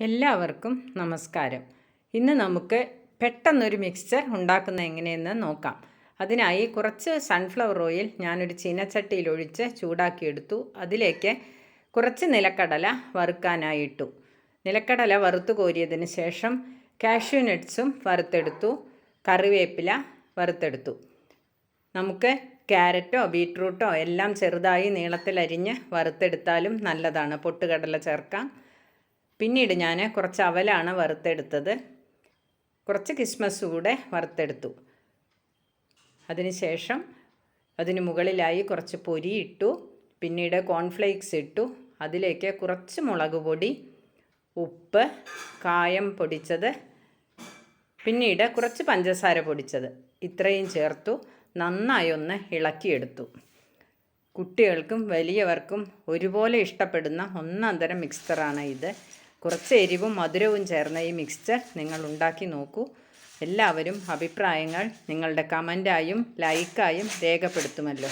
എല്ലാവർക്കും നമസ്കാരം. ഇന്ന് നമുക്ക് പെട്ടെന്നൊരു മിക്സ്ചർ ഉണ്ടാക്കുന്ന എങ്ങനെയെന്ന് നോക്കാം. അതിനായി കുറച്ച് സൺഫ്ലവർ ഓയിൽ ഞാനൊരു ചീനച്ചട്ടിയിൽ ഒഴിച്ച് ചൂടാക്കിയെടുത്തു. അതിലേക്ക് കുറച്ച് നിലക്കടല വറുക്കാനായിട്ടു. നിലക്കടല വറുത്തു കോരിയതിന് ശേഷം കാഷ്യൂ നട്ട്സും വറുത്തെടുത്തു. കറിവേപ്പില വറുത്തെടുത്തു. നമുക്ക് ക്യാരറ്റോ ബീട്രൂട്ടോ എല്ലാം ചെറുതായി നീളത്തിലരിഞ്ഞ് വറുത്തെടുത്താലും നല്ലതാണ്. പൊട്ടുകടല ചേർക്കാം. പിന്നീട് ഞാൻ കുറച്ച് അവലാണ് വറുത്തെടുത്തത്. കുറച്ച് കിസ്മസ് കൂടെ വറുത്തെടുത്തു. അതിനുശേഷം അതിന് മുകളിലായി കുറച്ച് പൊരി ഇട്ടു. പിന്നീട് കോൺഫ്ലേക്സ് ഇട്ടു. അതിലേക്ക് കുറച്ച് മുളക് പൊടി ഉപ്പ് കായം പൊടിച്ചത്. പിന്നീട് കുറച്ച് പഞ്ചസാര പൊടിച്ചത്. ഇത്രയും ചേർത്തു. നന്നായി ഒന്ന് ഇളക്കിയെടുത്തു. കുട്ടികൾക്കും വലിയവർക്കും ഒരുപോലെ ഇഷ്ടപ്പെടുന്ന ഒന്നാം തരം മിക്സ്ചറാണ് ഇത്. കുറച്ച് എരിവും മധുരവും ചേർന്ന ഈ മിക്സ്ചർ നിങ്ങൾ ഉണ്ടാക്കി നോക്കൂ. എല്ലാവരും അഭിപ്രായങ്ങൾ നിങ്ങളുടെ കമന്റായും ലൈക്കായും രേഖപ്പെടുത്തുമല്ലോ.